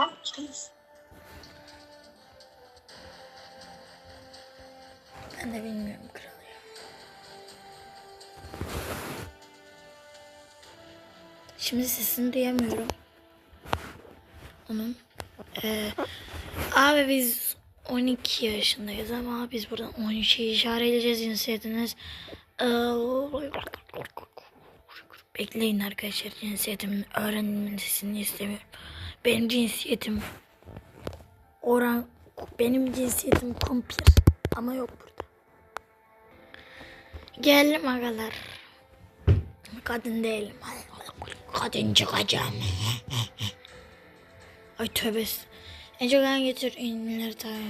yapacağız? Ben de bilmiyorum kral ya. Şimdi sesini duyamıyorum. Onun. Ee, abi biz 12 yaşındayız ama biz buradan 13'e işaret edeceğiz cinsiyetiniz. Ee, bekleyin arkadaşlar cinsiyetimin öğrenilmesini istemiyorum. Benim cinsiyetim oran benim cinsiyetim kumpir ama yok burada. Geldim agalar. Kadın değilim. Kadın çıkacağım. Ay tövbe. En çok hangi tür ünlüleri takip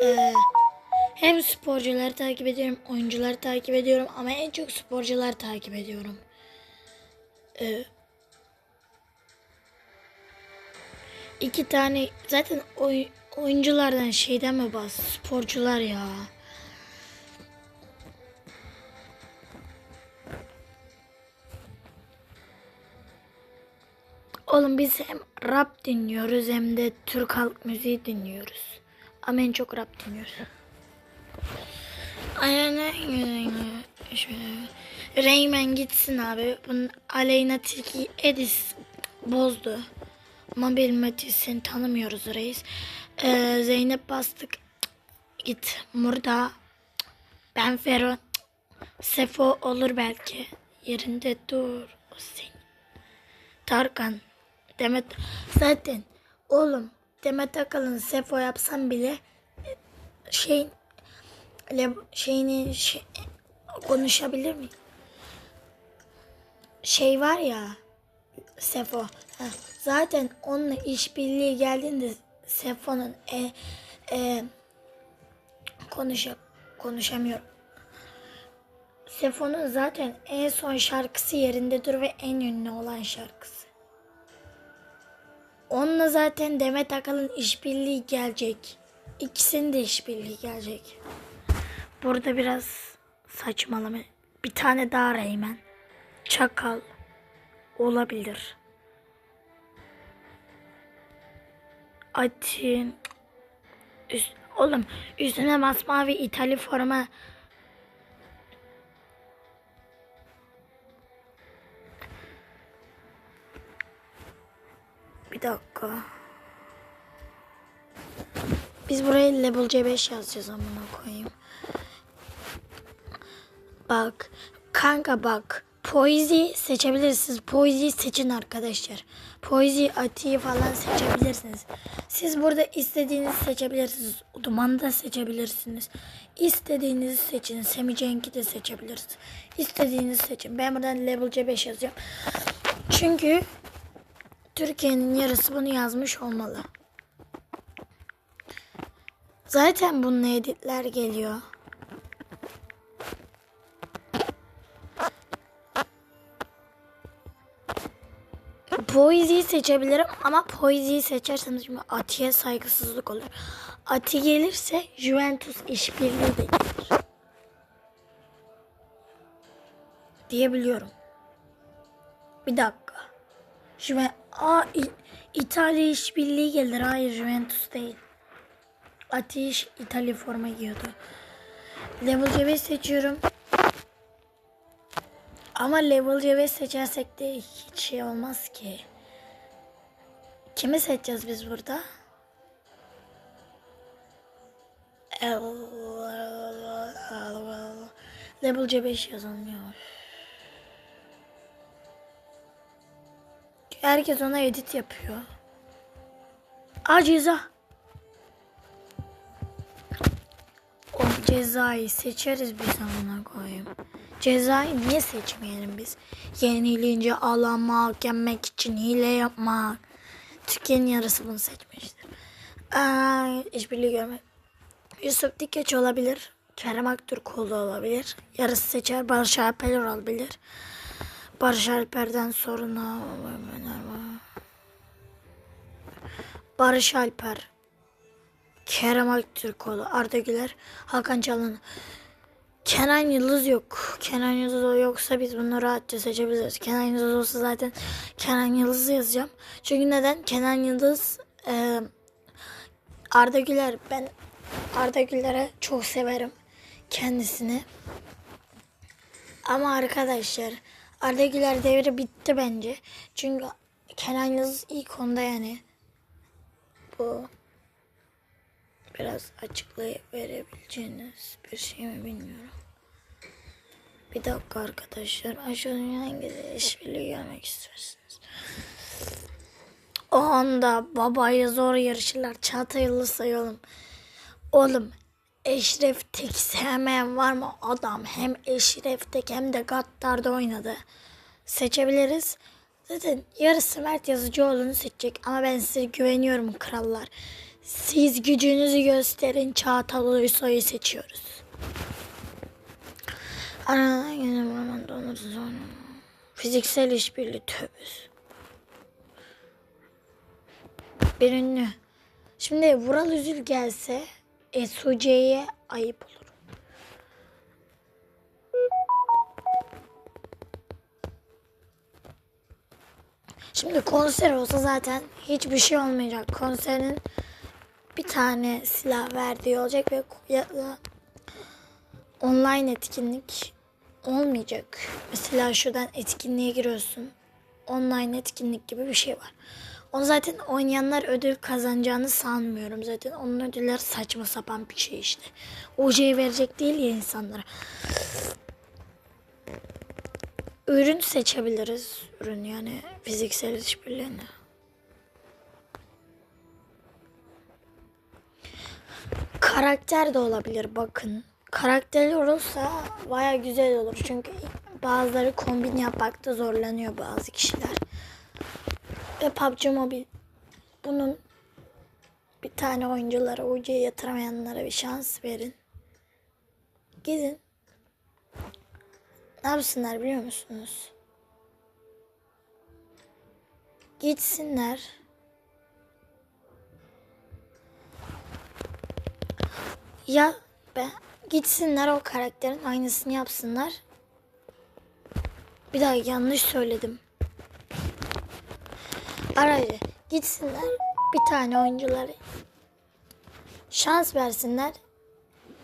ee, Hem sporcuları takip ediyorum, oyuncuları takip ediyorum ama en çok sporcuları takip ediyorum. Ee, iki tane zaten oy, oyunculardan şeyden mi bas? Sporcular ya. Oğlum biz hem rap dinliyoruz hem de Türk halk müziği dinliyoruz. Ama en çok rap dinliyoruz. Aynen. Reymen gitsin abi. Bunun Aleyna Tilki Edis bozdu. Mati seni tanımıyoruz reis. Ee, Zeynep bastık. Git. Murda. Ben Fero. Sefo olur belki. Yerinde dur. O senin. Tarkan. Demet zaten oğlum Demet Akalın Sefo yapsam bile şey le, şeyini şey, konuşabilir mi? Şey var ya Sefo. zaten onunla işbirliği geldiğinde Sefo'nun e, e, konuşa, konuşamıyorum. Sefo'nun zaten en son şarkısı yerindedir ve en ünlü olan şarkısı. Onunla zaten Demet Akalın işbirliği gelecek. İkisinin de işbirliği gelecek. Burada biraz saçmalama. Bir tane daha Reymen. Çakal. Olabilir. Atin. Üst, oğlum üstüne masmavi İtali forma Bir dakika. Biz buraya level C5 yazacağız amına koyayım. Bak. Kanka bak. Poezy seçebilirsiniz. Poezy seçin arkadaşlar. Poezy Ati'yi falan seçebilirsiniz. Siz burada istediğinizi seçebilirsiniz. Dumanı da seçebilirsiniz. İstediğinizi seçin. Semi Cenk'i de seçebilirsiniz. İstediğinizi seçin. Ben buradan level C5 yazacağım. Çünkü Türkiye'nin yarısı bunu yazmış olmalı. Zaten bunun editler geliyor. Poezy'yi seçebilirim ama Poezy'yi seçerseniz şimdi Ati'ye saygısızlık olur. Ati gelirse Juventus işbirliği de gelir. Diyebiliyorum. Bir dakika. Aa İ- İtalya işbirliği gelir. Hayır Juventus değil. Ateş İtalya forma giyiyordu. Level C5 seçiyorum. Ama level C5 seçersek de hiç şey olmaz ki. Kimi seçeceğiz biz burada? Level C5 yazılmıyor. Herkes ona edit yapıyor. Aa ceza. O cezayı seçeriz biz amına koyayım. Cezayı niye seçmeyelim biz? Yenilince alamak, yenmek için hile yapmak. Türkiye'nin yarısı bunu seçmiştir. Aa, işbirliği görmek. Yusuf Dikeç olabilir. Kerem Aktürkoğlu olabilir. Yarısı seçer Barış Alper olabilir. Barış Alper'den sonra Barış Alper, Kerem Aktürkoğlu, Arda Güler, Hakan Çalın. Kenan Yıldız yok. Kenan Yıldız yoksa biz bunu rahatça seçebiliriz. Kenan Yıldız olsa zaten Kenan Yıldız yazacağım. Çünkü neden? Kenan Yıldız Ee, Arda Güler ben Arda Güler'e çok severim kendisini. Ama arkadaşlar Arda Güler devri bitti bence. Çünkü Kenan Yıldız ilk onda yani. Bu biraz açıklayıp verebileceğiniz bir şey mi bilmiyorum. Bir dakika arkadaşlar. Aşağıdan hangisi işbirliği görmek istersiniz? O anda babayla zor yarışırlar. Çağatay'lı sayalım. Oğlum Eşref Tek sevmeyen var mı? Adam hem Eşref Tek hem de Gattar'da oynadı. Seçebiliriz. Zaten yarısı Mert Yazıcıoğlu'nu seçecek ama ben size güveniyorum krallar. Siz gücünüzü gösterin Çağatay Ulusoy'u seçiyoruz. Fiziksel işbirliği tövbüs. Bir ünlü. Şimdi Vural Üzül gelse SUC'ye ayıp olur. Şimdi konser olsa zaten hiçbir şey olmayacak. Konserin bir tane silah verdiği olacak ve online etkinlik olmayacak. Mesela şuradan etkinliğe giriyorsun. Online etkinlik gibi bir şey var. Onu zaten oynayanlar ödül kazanacağını sanmıyorum. Zaten onun ödüller saçma sapan bir şey işte. OJ'yi verecek değil ya insanlara. Ürün seçebiliriz. Ürün yani fiziksel işbirliğini. Karakter de olabilir bakın. Karakterli olursa baya güzel olur. Çünkü bazıları kombin yapmakta zorlanıyor bazı kişiler. Ve PUBG Mobile bunun bir tane oyunculara, UC'ye yatıramayanlara bir şans verin. Gidin. Ne yapsınlar biliyor musunuz? Gitsinler. Ya ben gitsinler o karakterin aynısını yapsınlar. Bir daha yanlış söyledim. Aracı gitsinler bir tane oyuncuları şans versinler.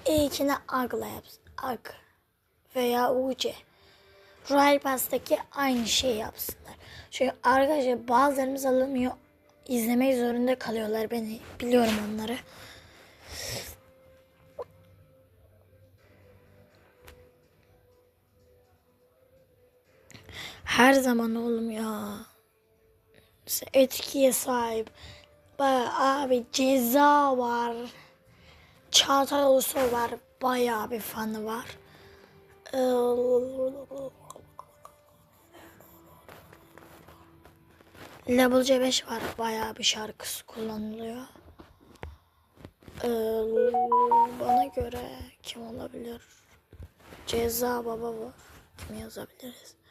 E2'ne Agla yapsın. Ag veya UC. Royal Pass'taki aynı şeyi yapsınlar. Çünkü arkadaşlar bazılarımız alamıyor. izlemek zorunda kalıyorlar beni. Biliyorum onları. Her zaman oğlum ya. Etkiye sahip. Baya abi ceza var. Çağatay Ulusoy var. Bayağı bir fanı var. Ee, Level C5 var. Bayağı bir şarkısı kullanılıyor. Ee, bana göre kim olabilir? Ceza Baba var. Kim yazabiliriz?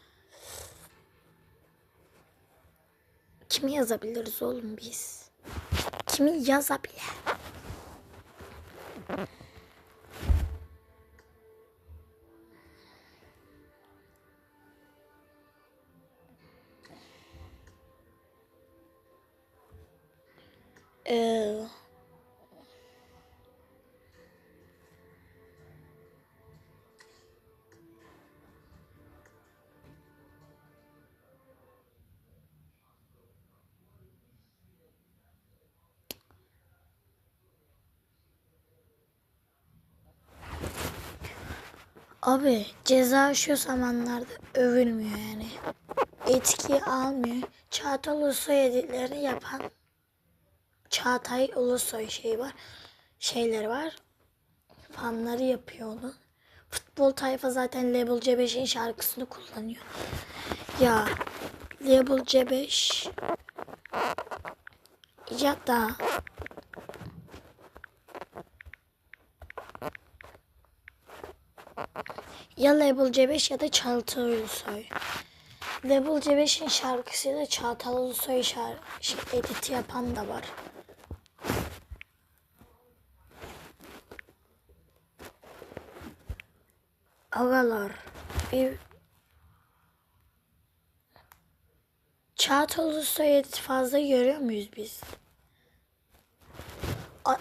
Kimi yazabiliriz oğlum biz? Kimi yazabilir? Ee, Abi ceza şu zamanlarda övülmüyor yani. Etki almıyor. Çağatay Ulusoy editlerini yapan Çağatay Ulusoy şey var. Şeyleri var. Fanları yapıyor onu. Futbol tayfa zaten Label C5'in şarkısını kullanıyor. Ya Label C5 ya da ya Label C5 ya da Çağatay Ulusoy. Label C5'in şarkısıyla Çağatay Ulusoy şarkı şey, editi yapan da var. Agalar bir Çağatay Ulusoy editi fazla görüyor muyuz biz? A-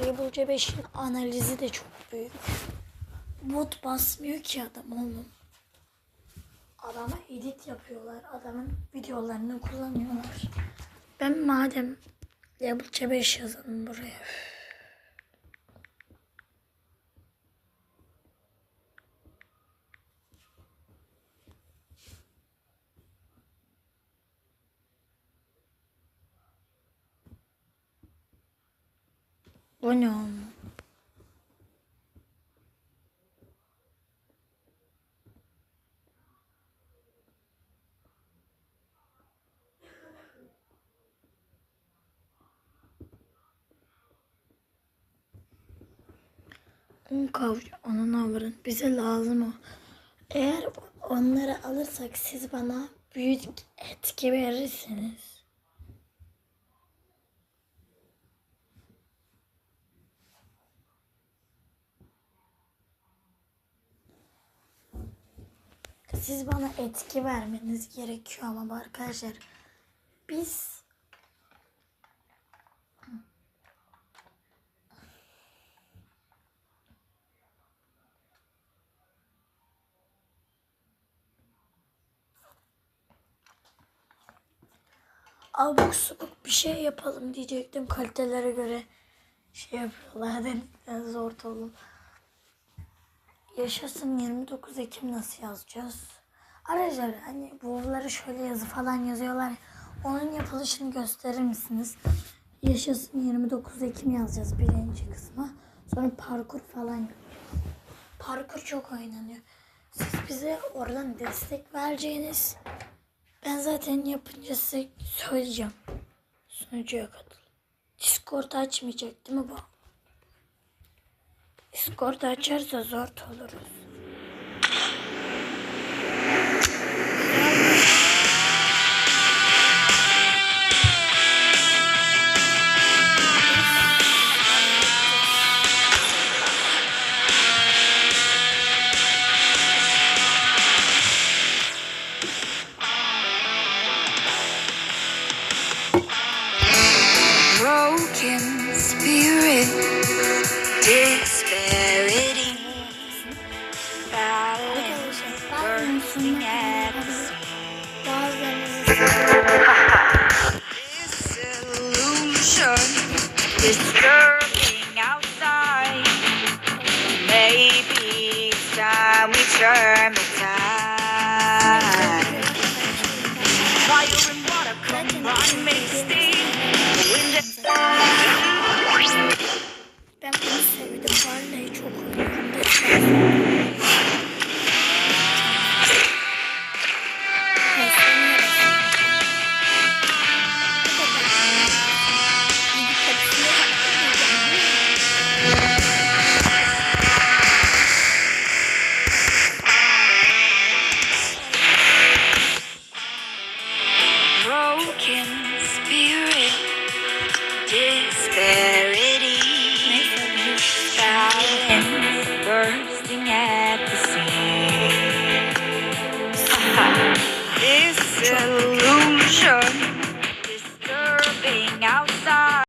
Label C5'in analizi de çok büyük. Bot basmıyor ki adam oğlum. Adama edit yapıyorlar. Adamın videolarını kullanıyorlar. Ben madem Label C5 yazalım buraya. Bu ne oğlum? Un kavuruyor. Onun avırın. Bize lazım o. Eğer onları alırsak siz bana büyük etki verirsiniz. Siz bana etki vermeniz gerekiyor ama arkadaşlar biz abuk subuk bir şey yapalım diyecektim kalitelere göre şey yapıyorlar dedim zor oldum. Yaşasın 29 Ekim nasıl yazacağız? Arkadaşlar hani buraları şöyle yazı falan yazıyorlar. ya, Onun yapılışını gösterir misiniz? Yaşasın 29 Ekim yazacağız birinci kısma. Sonra parkur falan. Parkur çok oynanıyor. Siz bize oradan destek vereceğiniz. Ben zaten yapınca size söyleyeceğim. Sunucuya katıl. Discord açmayacak değil mi bu? Discord açarsa zor oluruz. Broken spirit, disparity, balance, bursting at disillusion, disturbing outside. Maybe it's time we turn